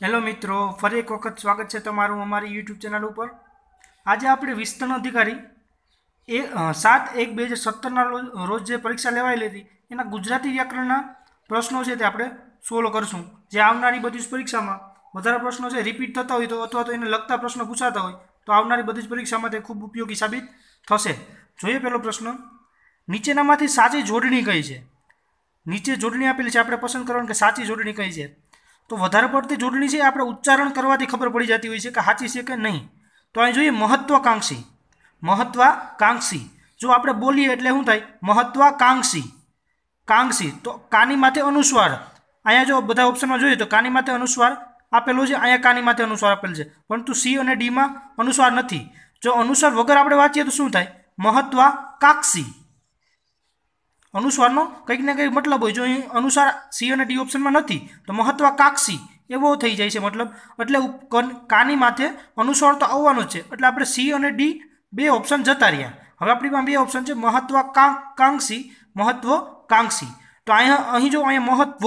Hello મિત્રો, ફરી એક વખત સ્વાગત છે તમારું અમારી યુટ્યુબ ચેનલ ઉપર. આજે આપણે વિસ્તરણ અધિકારી એ સાત એક બે હજાર સત્તરના રોજ જે પરીક્ષા લેવાયેલી હતી, એના ગુજરાતી વ્યાકરણના પ્રશ્નો છે તે આપણે સોલ્વ કરશું. જે આવનારી બધી જ પરીક્ષામાં વધારે પ્રશ્નો છે રિપીટ થતા હોય તો, અથવા તો એને લગતા પ્રશ્નો પૂછાતા હોય, તો આવનારી બધી જ પરીક્ષામાં તે ખૂબ ઉપયોગી સાબિત થશે. જોઈએ પહેલો પ્રશ્ન. નીચેનામાંથી સાચી જોડણી કઈ છે? નીચે જોડણી આપેલી છે, આપણે પસંદ કરવાનું કે સાચી જોડણી કઈ છે? તો વધારે પડતી જોડણી છે આપણે ઉચ્ચારણ કરવાથી ખબર પડી જતી હોય છે કે સાચી છે કે નહીં. તો અહીં જોઈએ મહત્વાકાંક્ષી. મહત્વાકાંક્ષી. જો આપણે બોલીએ એટલે શું થાય? મહત્વાકાંક્ષી. કાંક્ષી. તો કાની માથે અનુસ્વાર? અહીંયા જો બધા ઓપ્શનમાં જોઈએ તો કાની માથે અનુસ્વાર આપેલો છે, અહીંયા કાની માથે અનુસ્વાર આપેલ છે. પરંતુ સી અને ડીમાં અનુસ્વાર નથી. જો અનુસ્વાર વગર આપણે વાંચીએ તો શું થાય? મહત્વાકાંક્ષી. અનુસ્વારનો કંઈક ને કંઈક મતલબ હોય. જો અહીં અનુસાર સી અને ડી ઓપ્શનમાં નથી, તો મહત્વાકાંક્ષી એવો થઈ જાય છે મતલબ. એટલે કાની માથે અનુસ્વાર તો આવવાનો જ છે. એટલે આપણે સી અને ડી બે ઓપ્શન જતા રહ્યા. હવે આપણી પાસે બે ઓપ્શન છે, મહત્વાકાંક્ષી, મહત્વકાંક્ષી. તો અહીંયા અહીં જો અહીંયા મહત્વ,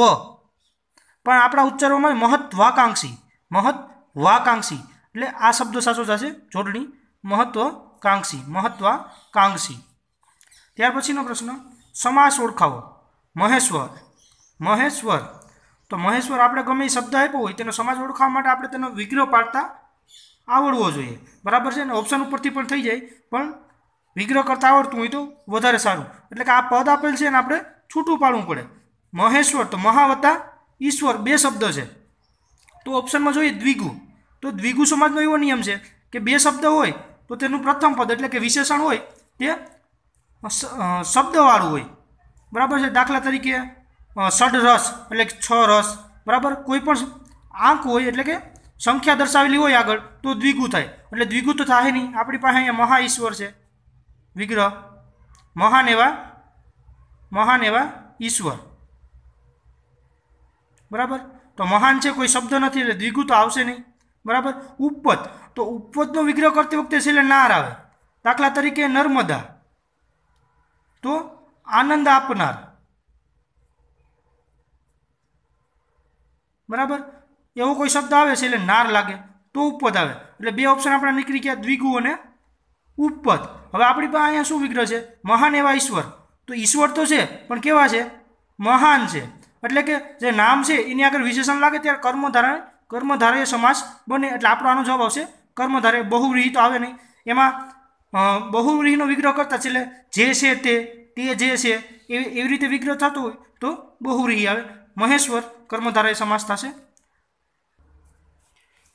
પણ આપણા ઉચ્ચારોમાં મહત્વાકાંક્ષી મહત્વાકાંક્ષી. એટલે આ શબ્દ સાચો થશે, જોડણી, મહત્વકાંક્ષી, મહત્વાકાંક્ષી. ત્યાર પછીનો પ્રશ્ન. સમાસ ઓળખાવો મહેશ્વર. મહેશ્વર. તો મહેશ્વર આપણે ગમે એ શબ્દ આપ્યો હોય તેનો સમાસ ઓળખાવા માટે આપણે તેનો વિગ્રહ પાડતા આવડવો જોઈએ. બરાબર છે? ને ઓપ્શન ઉપરથી પણ થઈ જાય. પણ વિગ્રહ કરતાં આવડતું હોય તો વધારે સારું. એટલે કે આ પદ આપેલ છે ને આપણે છૂટું પાડવું પડે. મહેશ્વર તો મહાવતા ઈશ્વર બે શબ્દ છે. તો ઓપ્શનમાં જોઈએ દ્વિગુ. તો દ્વિગુ સમાજનો એવો નિયમ છે કે બે શબ્દ હોય તો તેનું પ્રથમ પદ એટલે કે વિશેષણ હોય તે શબ્દવાળું હોય. બરાબર છે? દાખલા તરીકે રસ એટલે છ રસ બરાબર? કોઈ પણ આંક હોય એટલે કે સંખ્યા દર્શાવેલી હોય આગળ, તો દ્વિગુ થાય. એટલે દ્વિગુ તો થાય નહીં. આપણી પાસે અહીંયા મહા ઈશ્વર છે. વિગ્રહ. મહાન એવા મહાન એવા ઈશ્વર. બરાબર? તો મહાન છે કોઈ શબ્દ નથી, એટલે દ્વિગુ તો આવશે નહીં. બરાબર? ઉપપદ તો ઉપપદનો વિગ્રહ કરતી વખતે છેલ્લે નાર આવે. દાખલા તરીકે નર્મદા. તો આનંદ આપનાર. બરાબર? એવો કોઈ શબ્દ આવે છે એટલે નાર લાગે, તો ઉપપદ આવે. એટલે બે ઓપ્શન આપણા નીકળી ગયા, દ્વિગુ અને ઉપપદ હવે આપણી પાસે અહીંયા શું વિગ્રહ છે? મહાન એવા ઈશ્વર. તો ઈશ્વર તો છે, પણ કેવા છે? મહાન છે. એટલે કે જે નામ છે, એની આગળ વિશેષણ લાગે ત્યારે કર્મધારા કર્મધારય સમાસ બને. એટલે આપણો આનો જવાબ આવશે કર્મધારે બહુવ્રીહી તો આવે નહીં. એમાં બહુવ્રીહીનો વિગ્રહ કરતા છે એટલે જે છે તે તે જે છે એવી એવી રીતે વિગ્રહ થતો હોય તો બહુવ્રીહી આવે. મહેશ્વર કર્મધારય સમાસ થશે.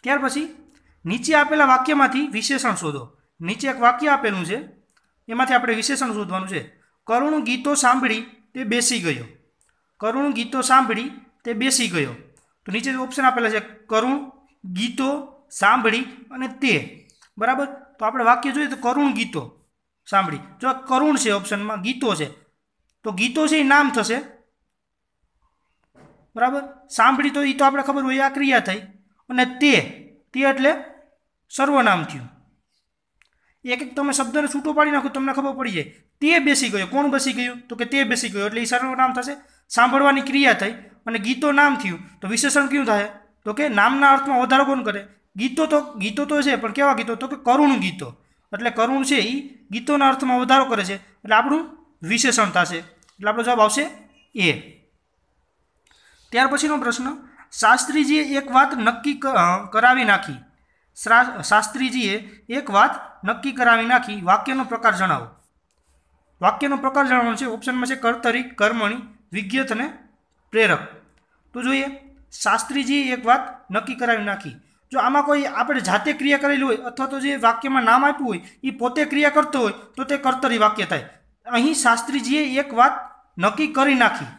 ત્યાર પછી નીચે આપેલા વાક્યમાંથી વિશેષણ શોધો. નીચે એક વાક્ય આપેલું છે. એમાંથી આપણે વિશેષણ શોધવાનું છે. કરુણ ગીતો સાંભળી તે બેસી ગયો. કરુણ ગીતો સાંભળી તે બેસી ગયો. તો નીચે ઓપ્શન આપેલા છે. કરુણ ગીતો સાંભળી અને તે. બરાબર? તો આપણે વાક્ય જોઈએ તો કરુણ ગીતો. સાંભળી. જો કરુણ છે ઓપ્શનમાં ગીતો છે. તો ગીતો છે એ નામ થશે. બરાબર? સાંભળી તો એ તો આપણે ખબર હોય, આ ક્રિયા થઈ. અને તે તે એટલે સર્વનામ થયું. એક એક તમે શબ્દને છૂટો પાડી નાખો, તમને ખબર પડી જાય. તે બેસી ગયો. કોણ બેસી ગયું? તો કે તે બેસી ગયો. એટલે એ સર્વનામ થશે. સાંભળવાની ક્રિયા થઈ. અને ગીતો નામ થયું. તો વિશેષણ કયું થાય? તો કે નામના અર્થમાં વધારો કોણ કરે? ગીતો તો ગીતો તો છે, પણ કેવા ગીતો? તો કે કરુણ ગીતો. એટલે કરુણ છે એ ગીતોના અર્થમાં વધારો કરે છે. એટલે આપણું વિશેષણ થશે. એટલે આપણો જવાબ આવશે એ. ત્યાર પછીનો પ્રશ્ન. શાસ્ત્રીજીએ એક વાત નક્કી કરાવી નાખી. શાસ્ત્રીજીએ એક વાત નક્કી કરાવી નાખી. વાક્યનો પ્રકાર જણાવો. વાક્યનો પ્રકાર જણાવવાનો છે. ઓપ્શનમાં છે કર્તરી, કર્મણી, વિજ્ઞત અને પ્રેરક. તો જોઈએ. શાસ્ત્રીજીએ એક વાત નક્કી કરાવી નાખી. જો આમાં કોઈ આપણે જાતે ક્રિયા કરેલી હોય અથવા તો જે વાક્યમાં નામ આપ્યું હોય એ પોતે ક્રિયા કરતો હોય, તો તે કર્તરી વાક્ય થાય. અહીં શાસ્ત્રીજીએ એક વાત નક્કી કરી નાખી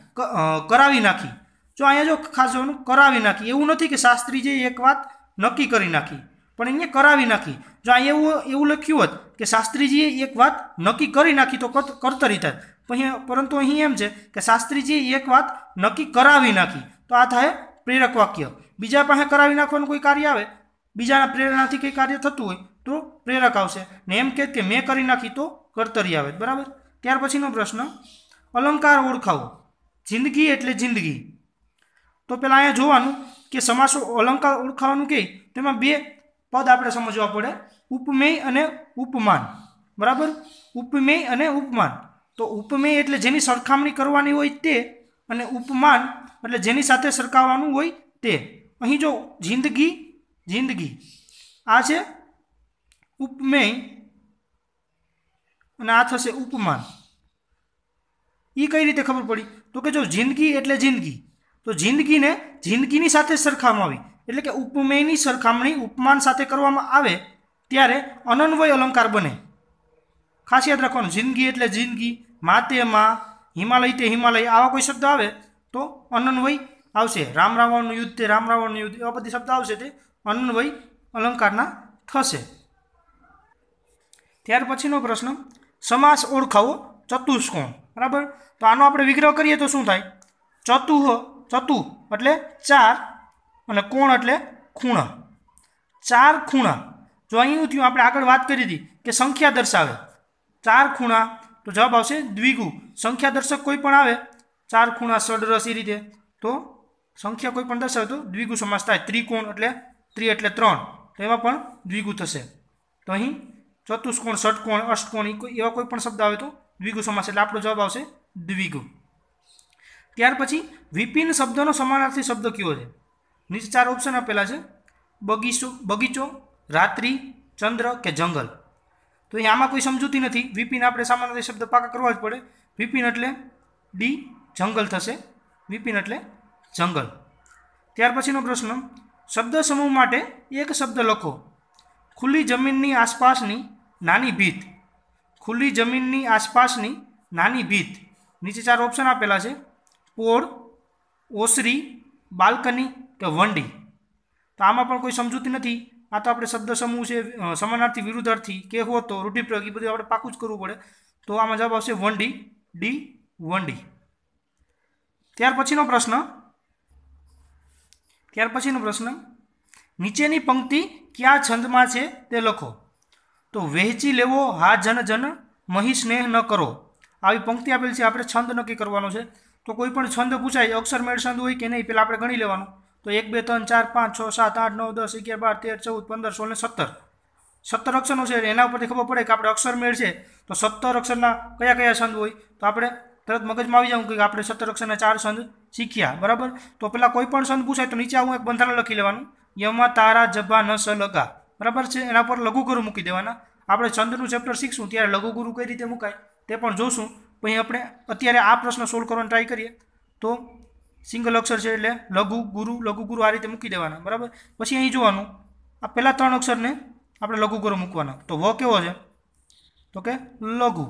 કરાવી નાખી. જો અહીંયા જો ખાસ જોવાનું, કરાવી નાખી. એવું નથી કે શાસ્ત્રીજીએ એક વાત નક્કી કરી નાખી, પણ અહીંયા કરાવી નાખી. જો અહીંયા એવું એવું લખ્યું હોત કે શાસ્ત્રીજીએ એક વાત નક્કી કરી નાખી તો કર્તરી થાય. પણ પરંતુ અહીં એમ છે કે શાસ્ત્રીજીએ એક વાત નક્કી કરાવી નાખી. તો આ થાય પ્રેરક વાક્ય. બીજા પાસે કરાવી નાખવાનું કોઈ કાર્ય આવે? બીજાના પ્રેરણાથી કંઈ કાર્ય થતું હોય તો પ્રેરક આવશે. ને એમ કહે કે મેં કરી નાખી તો કર્તરી આવે. બરાબર? ત્યાર પછીનો પ્રશ્ન, અલંકાર ઓળખાવો. જિંદગી એટલે જિંદગી. તો પહેલાં અહીંયા જોવાનું કે સમાસ અલંકાર ઓળખાવાનું કે તેમાં બે પદ આપણે સમજવા પડે. ઉપમેય અને ઉપમાન. બરાબર? ઉપમેય અને ઉપમાન. તો ઉપમેય એટલે જેની સરખામણી કરવાની હોય તે અને ઉપમાન એટલે જેની સાથે સરખાવવાનું હોય તે. અહીં જો જિંદગી જિંદગી, આ છે ઉપમેય અને આ થશે ઉપમાન. એ કઈ રીતે ખબર પડી? તો કે જો જિંદગી એટલે જિંદગી, તો જિંદગીને જિંદગીની સાથે સરખાવવામાં આવી. એટલે કે ઉપમેયની સરખામણી ઉપમાન સાથે કરવામાં આવે ત્યારે અનન્વય અલંકાર બને. ખાસ યાદ રાખવાનું, જિંદગી એટલે જિંદગી માતે માં હિમાલય તે હિમાલય, આવા કોઈ શબ્દ આવે તો અનન્વય આવશે. રામ રાવણનું યુદ્ધ તે રામ રાવણનું યુદ્ધ, એવા બધી શબ્દ આવશે તે અનન્વય અલંકારના થશે. ત્યાર પછીનો પ્રશ્ન, સમાસ ઓળખાવો ચતુષ્કોણ. બરાબર? તો આનો આપણે વિગ્રહ કરીએ તો શું થાય? ચતુહ ચતુ એટલે ચાર અને કોણ એટલે ખૂણા. ચાર ખૂણા. જો અહીં થયું, આપણે આગળ વાત કરી હતી કે સંખ્યા દર્શાવે. ચાર ખૂણા, તો જવાબ આવશે દ્વિગુ. સંખ્યા દર્શક કોઈ પણ આવે, ચાર ખૂણા સડરસ એ રીતે. તો સંખ્યા કોઈ પણ દર્શાવે તો દ્વિગુ સમાસ થાય. ત્રિકોણ એટલે ત્રિ એટલે ત્રણ. તો એમાં પણ દ્વિગુ થશે. તો અહીં ચતુષ્કોણ, ષટકોણ, અષ્ટકોણ એવા કોઈ પણ શબ્દ આવે તો દ્વિગુ સમાસ એટલે આપણો જવાબ આવશે દ્વિગુ. ત્યાર પછી વિપિન શબ્દનો સમાનાર્થી શબ્દ કયો છે? નીચે ચાર ઓપ્શન આપેલા છે. બગીચો બગીચો, રાત્રિ, ચંદ્ર કે જંગલ. તો અહીં આમાં કોઈ સમજૂતી નથી. વિપિન આપણે સામાન્ય શબ્દ પાકા કરવા જ પડે. વિપિન એટલે ડી જંગલ થશે. વિપિન એટલે જંગલ. ત્યાર પછીનો પ્રશ્ન, શબ્દ સમૂહ માટે એક શબ્દ લખો. ખુલ્લી જમીનની આસપાસની નાની ભીત. ખુલ્લી જમીનની આસપાસની નાની ભીત. નીચે ચાર ઓપ્શન આપેલા છે. પોળ, ઓસરી, બાલ્કની કે વંડી. તો આમાં પણ કોઈ સમજૂતી નથી. આ તો આપણે શબ્દ સમૂહ છે સમાનાર્થી વિરુદ્ધાર્થી કે હો તો રૂઢિપ્રયોગ એ બધું આપણે પાકું જ કરવું પડે. તો આમાં જવાબ આવશે વંડી, ડી, વંડી. ત્યાર પછીનો પ્રશ્ન ત્યાર પછીનો પ્રશ્ન, નીચેની પંક્તિ કયા છંદમાં છે તે લખો. તો વહેંચી લેવો, હા, જન જન, મહી, સ્નેહ, ન કરો. આવી પંક્તિ આપેલ છે, આપણે છંદ નક્કી કરવાનો છે. તો કોઈ પણ છંદ પૂછાય, અક્ષર મેળ છંદ હોય કે નહીં, પેલા આપણે ગણી લેવાનું. તો એક, બે, ત્રણ, ચાર, પાંચ, છ, સાત, આઠ, નવ, દસ, અગિયાર, બાર, તેર, ચૌદ, પંદર, સોળ ને સત્તર. સત્તર અક્ષરનો છે, એના ઉપરથી ખબર પડે કે આપણે અક્ષર મેળ છે. તો સત્તર અક્ષરના કયા કયા છંદ હોય? તો આપણે તરત મગજમાં આવી જાઉં કે આપણે સત્તર અક્ષરના ચાર છંદ શીખ્યા, બરાબર? તો પેલા કોઈ પણ છંદ પૂછાય તો નીચે આવું એક બંધારણ લખી લેવાનું. યમા તારા જભા ન સ લગા. બરાબર છે? એના પર લઘુગુરુ મૂકી દેવાના. આપણે ચંદ્રનું ચેપ્ટર શીખશું, ત્યારે લઘુગુરુ કઈ રીતે મુકાય તે પણ જોશું. પછી આપણે અત્યારે આ પ્રશ્ન સોલ્વ કરવાનો ટ્રાય કરીએ. તો સિંગલ અક્ષર છે એટલે લઘુ ગુરુ લઘુ ગુરુ આ રીતે મૂકી દેવાના, બરાબર? પછી અહીં જોવાનું. આ પહેલાં ત્રણ અક્ષરને આપણે લઘુ ગુરુ મૂકવાના. તો વ કેવો છે? તો કે લઘુ.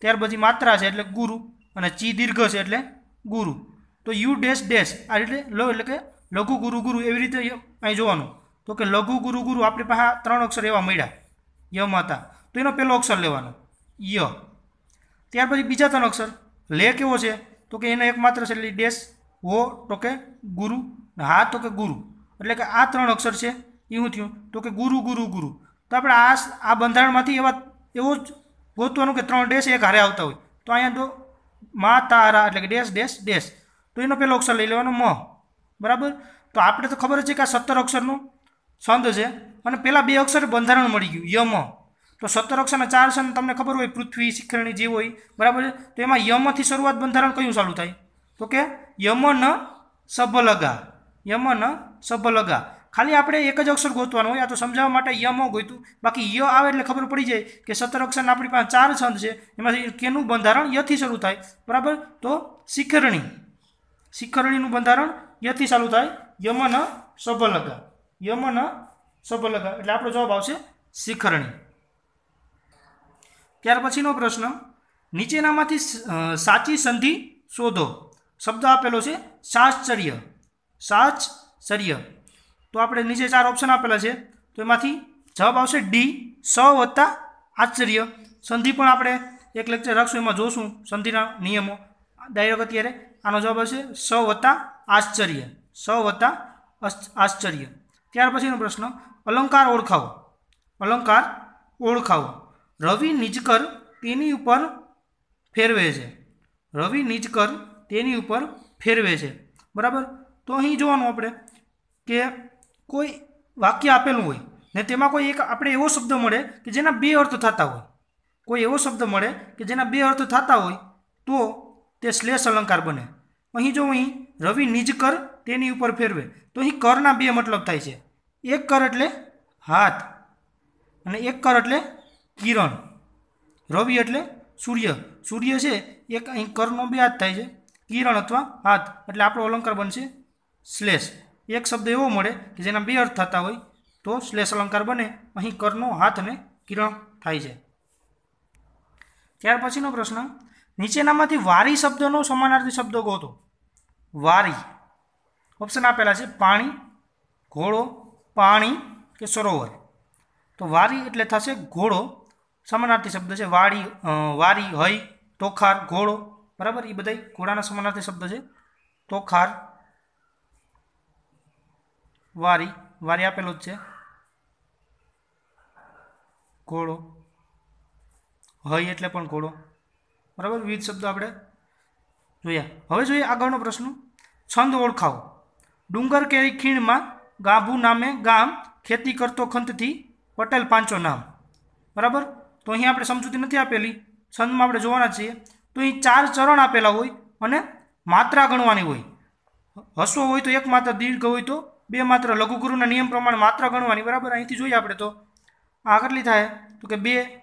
ત્યાર પછી માત્રા છે એટલે ગુરુ અને ચી દીર્ઘ છે એટલે ગુરુ. તો યુ ડેશ ડેશ, આ રીતે લો એટલે કે લઘુ ગુરુ ગુરુ એવી રીતે અહીં જોવાનું. તો કે લઘુ ગુરુ ગુરુ આપણી પાસે ત્રણ અક્ષર એવા મળ્યા, ય માતા. તો એનો પહેલો અક્ષર લેવાનો, ય. ત્યાર પછી બીજા ત્રણ અક્ષર, લે કેવો છે? તો કે એનો એકમાત્ર છે એટલે ડેશ હો તો કે ગુરુ હા તો કે ગુરુ. એટલે કે આ ત્રણ અક્ષર છે એ હું થયું? તો કે ગુરુ ગુરુ ગુરુ. તો આપણે આ આ બંધારણમાંથી એવા, એવો જ ગોતવાનું કે ત્રણ ડેશ એક હારે આવતા હોય. તો અહીંયા તો મા તારા એટલે કે ડેશ ડેશ ડેશ. તો એનો પહેલો અક્ષર લઈ લેવાનો, મ. બરાબર? તો આપણે તો ખબર છે કે આ સત્તર અક્ષરનો છંદ છે. અને પહેલાં બે અક્ષર બંધારણ મળી ગયું યમ તો સત્તર અક્ષરના ચાર છંદ તમને ખબર હોય, પૃથ્વી, શિખરણી જે હોય, બરાબર તો એમાં યમથી શરૂઆત બંધારણ કયું ચાલુ થાય? તો કે યમ ન સભલગા યમ ન સભલગા ખાલી આપણે એક જ અક્ષર ગોતવાનો હોય, આ તો સમજાવવા માટે યમ ગોતું બાકી ય આવે એટલે ખબર પડી જાય કે સત્તર અક્ષરના આપણી પાસે ચાર છંદ છે. એમાંથી કેનું બંધારણ યથી શરૂ થાય? બરાબર? તો શિખરણી. શિખરણીનું બંધારણ યથી ચાલુ થાય, યમન સબલગા યમન સબલગા. એટલે આપણો જવાબ આવશે શિખરણી. ત્યાર પછીનો પ્રશ્ન, નીચેનામાંથી સાચી સંધિ શોધો. શબ્દ આપેલો છે સાશ્ચર્ય સાચચર્ય તો આપણે નીચે ચાર ઓપ્શન આપેલા છે. તો એમાંથી જવાબ આવશે ડી, સ વત્તા આશ્ચર્ય. સંધિ પણ આપણે એક લેક્ચર રાખશું, એમાં જોશું સંધિના નિયમો. ડાયરેક્ટ અત્યારે આનો જવાબ હશે સ વત્તા આશ્ચર્ય. સ વત્તા આશ્ચર્ય. ત્યાર પછીનો પ્રશ્ન, અલંકાર ઓળખાવો. અલંકાર ઓળખાવો. રવિ નિજકર તેની ઉપર ફેરવે છે. રવિ નિજકર તેની ઉપર ફેરવે છે. બરાબર? તો અહીં જોવાનું આપણે કે કોઈ વાક્ય આપેલું હોય ને તેમાં કોઈ એક આપણે એવો શબ્દ મળે કે જેના બે અર્થ થતા હોય. કોઈ એવો શબ્દ મળે કે જેના બે અર્થ થતા હોય તો તે શ્લેષ અલંકાર બને. અહીં જો અહીં રવિ નિજ કર તેની ઉપર ફેરવે, તો અહીં કરના બે મતલબ થાય છે. એક કર એટલે હાથ અને એક કર એટલે કિરણ. રવિ એટલે સૂર્ય. સૂર્ય છે, એક અહીં કરનો બે હાથ થાય છે. કિરણ અથવા હાથ, એટલે આપણો અલંકાર બનશે શ્લેષ. એક શબ્દ એવો મળે કે જેના બે અર્થ થતા હોય, તો શ્લેષ અલંકાર બને. અહીં કરનો હાથ અને કિરણ થાય છે. ત્યાર પછીનો પ્રશ્ન નીચેનામાંથી વારી શબ્દનો સમાનાર્થી શબ્દ ગોતો વારી. ઓપ્શન આપેલા છે પાણી, ઘોડો, પાણી કે સરોવર. તો વારી એટલે થશે ઘોડો. સમાનાર્થી શબ્દ છે વાડી વારી, હઈ, તોખાર, ઘોડો. બરાબર? એ બધા ઘોડાના સમાનાર્થી શબ્દ છે. તોખાર, વારી. વારી આપેલો જ છે. ઘોડો. હઈ એટલે પણ ઘોડો. બરાબર? વિવિધ શબ્દો આપણે જોયા. હવે જોઈએ આગળનો પ્રશ્ન. છંદ ઓળખાવો. ડુંગર કેરી ખીણમાં ગાભુ નામે ગામ ખેતી કરતો ખંતથી પટેલ પાંચો નામ. બરાબર? તો અહીં આપણે સમજૂતી નથી આપેલી. છંદમાં આપણે જોવાના છીએ. તો અહીં ચાર ચરણ આપેલા હોય અને માત્રા ગણવાની હોય. હસવો હોય તો એક માત્ર, દીર્ઘ હોય તો બે માત્ર. લઘુગુરુના નિયમ પ્રમાણે માત્રા ગણવાની. બરાબર? અહીંથી જોઈએ આપણે તો. આ કેટલી થાય? તો કે બે.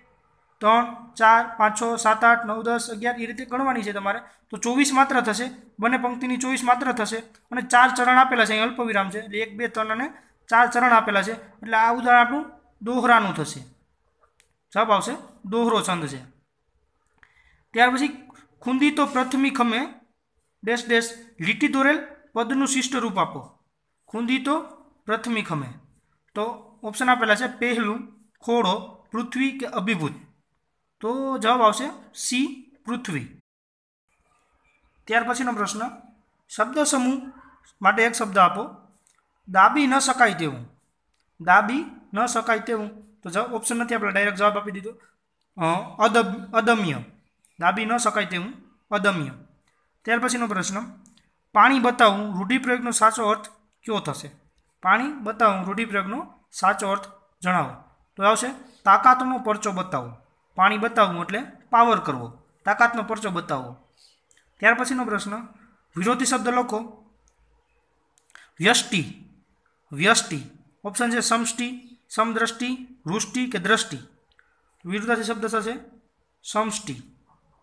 ત્રણ, ચાર, પાંચ, છ, સાત, આઠ, નવ, દસ, અગિયાર એ રીતે ગણવાની છે તમારે. તો ચોવીસ માત્ર થશે. બંને પંક્તિની ચોવીસ માત્ર થશે. અને ચાર ચરણ આપેલા છે. અહીં અલ્પવિરામ છે. એટલે એક, બે, ત્રણ અને ચાર ચરણ આપેલા છે. એટલે આ ઉદાહરણ આપણું દોહરાનું થશે. જવાબ આવશે. દોહરો છંદ છે. ત્યાર પછી ખૂંદી તો પ્રથમી ખમે. Dash dash. લીટી દોરેલ પદનું શિષ્ટ રૂપ આપો. ખૂંદી તો પ્રથમી ખમે. તો ઓપ્શન આપેલા છે. પહેલું, ખોડો, પૃથ્વી કે અભિભૂત. તો જવાબ આવશે સી, પૃથ્વી. ત્યાર પછીનો પ્રશ્ન, શબ્દ સમૂહ માટે એક શબ્દ આપો. દાબી ન શકાય તેવું. દાબી ન શકાય તેવું. તો જવાબ ઓપ્શન નથી આપણે ડાયરેક્ટ જવાબ આપી દીધો. અદબ, અદમ્ય. દાબી ન શકાય તેવું, અદમ્ય. ત્યાર પછીનો પ્રશ્ન, પાણી બતાવવું રૂઢિપ્રયોગનો સાચો અર્થ કયો થશે? પાણી બતાવું રૂઢિપ્રયોગનો સાચો અર્થ જણાવો. તો આવશે, તાકાતનો પરચો બતાવવો પાણી બતાવવું એટલે પાવર કરવો. તાકાતનો પરચો બતાવવો. ત્યાર પછીનો પ્રશ્ન, વિરોધી શબ્દ લખો. વ્યષ્ટિ. વ્યષ્ટિ. ઓપ્શન છે સમષ્ટિ, સમદ્રષ્ટિ, વૃષ્ટિ કે દ્રષ્ટિ. વિરુદ્ધાર્થી શબ્દ થશે સમષ્ટિ.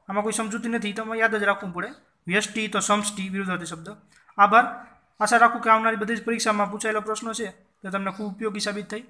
આમાં કોઈ સમજૂતી નથી તમારે યાદ જ રાખવું પડે. વ્યષ્ટિ તો સમષ્ટિ વિરુદ્ધાર્થી શબ્દ. આભાર. આશા રાખું કે આવનારી બધી જ પરીક્ષામાં પૂછાયેલો પ્રશ્નો છે, તે તમને ખૂબ ઉપયોગી સાબિત થઈ.